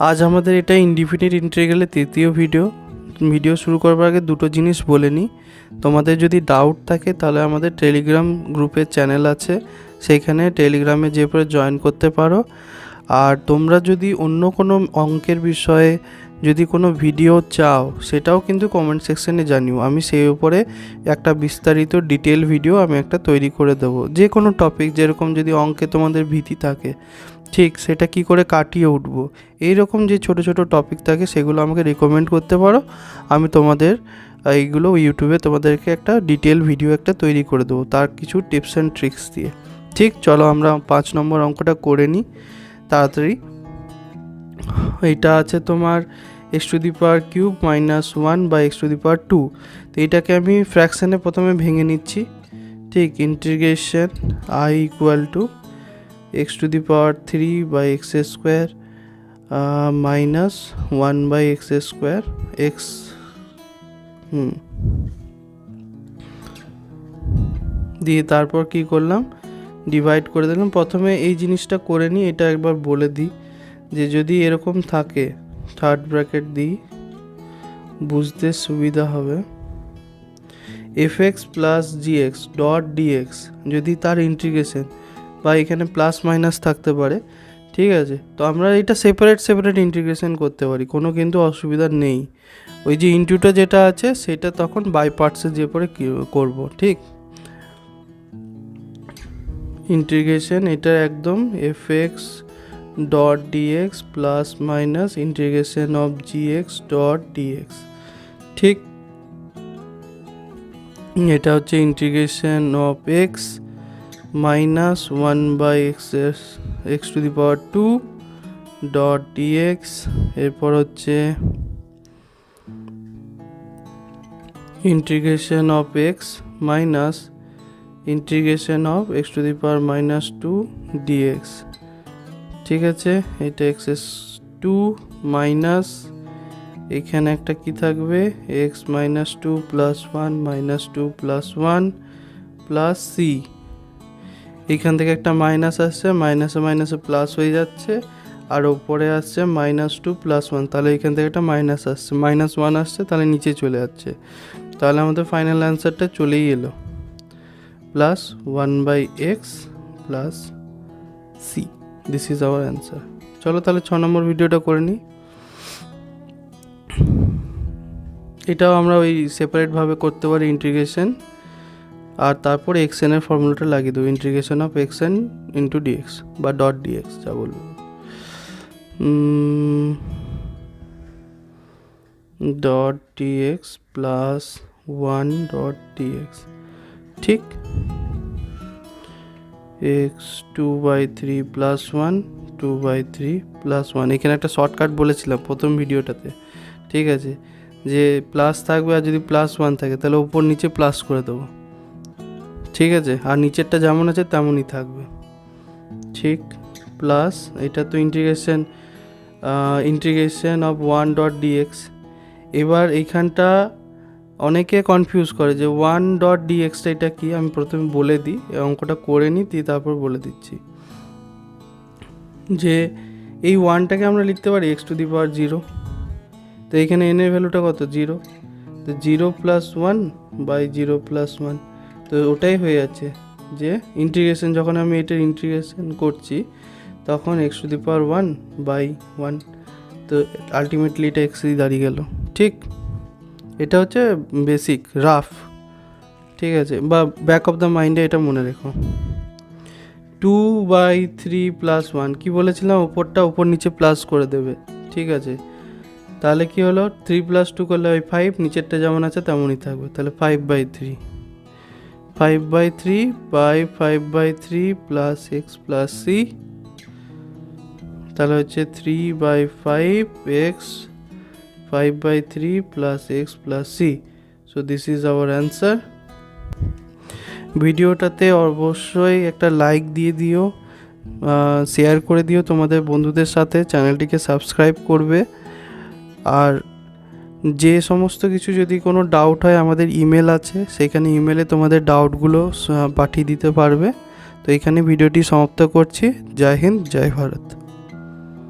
আজ আমাদের এটা ইনডিফিনিট ইন্টিগ্রালের তৃতীয় ভিডিও ভিডিও শুরু করবার আগে দুটো জিনিস বলে নিই। তোমাদের যদি ডাউট থাকে, তাহলে আমাদের টেলিগ্রাম গ্রুপের চ্যানেল আছে। সেইখানে টেলিগ্রামে যে পরে জয়েন করতে পারো। আর তোমরা যদি অন্য কোনো অঙ্কের বিষয়ে যদি কোনো ভিডিও চাও, সেটাও কিন্তু কমেন্ট সেকশনে জানিও। আমি সেই উপরে একটা বিস্তারিত ডিটেল ভিডিও আমি একটা তৈরি করে দেবো। যে কোনো টপিক যেরকম যদি অঙ্কে তোমাদের ভীতি থাকে। ঠিক সেটা কি করে কাটিয়ে উঠবো? এইরকম যে ছোট ছোট টপিক থাকে সেগুলো আমাকে রেকমেন্ড করতে পারো। আমি তোমাদের এইগুলো ইউটিউবে তোমাদেরকে একটা ডিটেল ভিডিও একটা তৈরি করে দেবো তার কিছু টিপস অ্যান্ড ট্রিক্স দিয়ে। ঠিক, চলো আমরা পাঁচ নম্বর অঙ্কটা করে নিই। তাড়াতাড়ি। এইটা আছে তোমার x to the power cube minus one বা x to the power two তো এইটাকে আমি ফ্র্যাকশানে প্রথমে ভেঙে নিচ্ছি। ঠিক integration I equal to x to the power three by x square minus one by x square x হুম দিয়ে তারপর কি করলাম? ডিভাইড করে দিলাম। প্রথমে এই জিনিসটা করে নিই, এটা একবার বলে দিই যে যদি এরকম থাকে থার্ড ব্র্যাকেট দিই, বুঝতে সুবিধা হবে। F x plus g x dot d x যদি তার ইন্টিগ্রেশন বা এখানে প্লাস মাইনাস থাকতে পারে, ঠিক আছে? তো আমরা এটা সেপারেট সেপারেট ইন্টিগ্রেশন করতে পারি, কোনো কিন্তু অসুবিধা নেই। ওই যে ইনটুটা যেটা আছে, সেটা তখন বাই পার্টসে যে পরে করব, ঠিক? ইন্টিগ্রেশন এটা একদম f x dot d x plus minus integration of g x dot d x ঠিক? এটা হচ্ছে integration of x minus one by x x to the power two dot d x এরপর হচ্ছে integration of x minus integration of x to the power minus two d x ঠিক আছে? এটা x S two minus এখানে একটা কি থাকবে? X minus two plus one minus two plus one plus C এখান থেকে একটা মাইনাস আসছে মাইনাসে মাইনাসে প্লাস হয়ে যাচ্ছে, আর ওপরে আসছে মাইনাস টু প্লাস ওয়ান তাহলে এখান থেকে একটা মাইনাস আসছে মাইনাস ওয়ান আসছে, তাহলে নিচে চলে যাচ্ছে। তাহলে আমাদের ফাইনাল অ্যান্সারটা চলেই এলো। Plus one by x plus C this is our answer চলো তাহলে ছ নম্বর ভিডিওটা করে নিই। এটাও আমরা ওই সেপারেটভাবে করতে পারি ইন্টিগ্রেশন আর তারপর এক্স এনের ফর্মুলাটা লাগিয়ে দেবো integration of x n into d x বা ডট ডিএক্স যা বলব। Dot d x plus one dot d x ঠিক? X two by three plus one two by three plus one এখানে একটা শর্টকাট বলেছিলাম প্রথম ভিডিওটাতে, ঠিক আছে? যে প্লাস থাকবে আর যদি প্লাস ওয়ান থাকে, তাহলে উপর নিচে প্লাস করে দেবো। ঠিক আছে, আর নিচেরটা যেমন আছে তেমনই থাকবে। ঠিক প্লাস এটা তো integration integration of one dot d x এবার এইখানটা অনেকে কনফিউজ করে যে ওয়ান ডট ডিএক্সটা এটা কি? আমি প্রথমে বলে দিই অঙ্কটা করে নিই, দিয়ে তারপর বলে দিচ্ছি। যে এই ওয়ানটাকে আমরা লিখতে পারি x to the power zero তো এখানে এনের ভ্যালুটা কত? জিরো তো zero plus one by zero plus one তো ওটাই হয়ে যাচ্ছে যে ইন্টিগ্রেশন যখন আমি এটার ইন্টিগ্রেশন করছি, তখন x to the power one by one তো আলটিমেটলি এটা এক্সই দাঁড়িয়ে গেল। ঠিক? এটা হচ্ছে বেসিক রাফ ঠিক আছে? বা ব্যাক অফ দ্য মাইন্ডে এটা মনে রেখো। Two by three plus one কী বলেছিলাম? ওপরটা ওপর নিচে প্লাস করে দেবে, ঠিক আছে? তাহলে কি হলো? থ্রি প্লাস টু করলে ওই ফাইভ নিচেরটা যেমন আছে তেমনই থাকবে। তাহলে five by three five by three by five by three plus x plus C তাহলে হচ্ছে three by five x five by three plus x plus C so this is our answer ভিডিওটাতে অবশ্যই একটা লাইক দিয়ে দিও share করে দিও তোমাদের বন্ধুদের সাথে চ্যানেলটিকে সাবস্ক্রাইব করবে। আর যে সমস্ত কিছু যদি কোনো ডাউট হয়, আমাদের ইমেল আছে। সেখানে ইমেলে তোমাদের ডাউটগুলো পাঠিয়ে দিতে পারবে। তো এখানে ভিডিওটি সমাপ্ত করছি। জয় হিন্দ, জয় ভারত।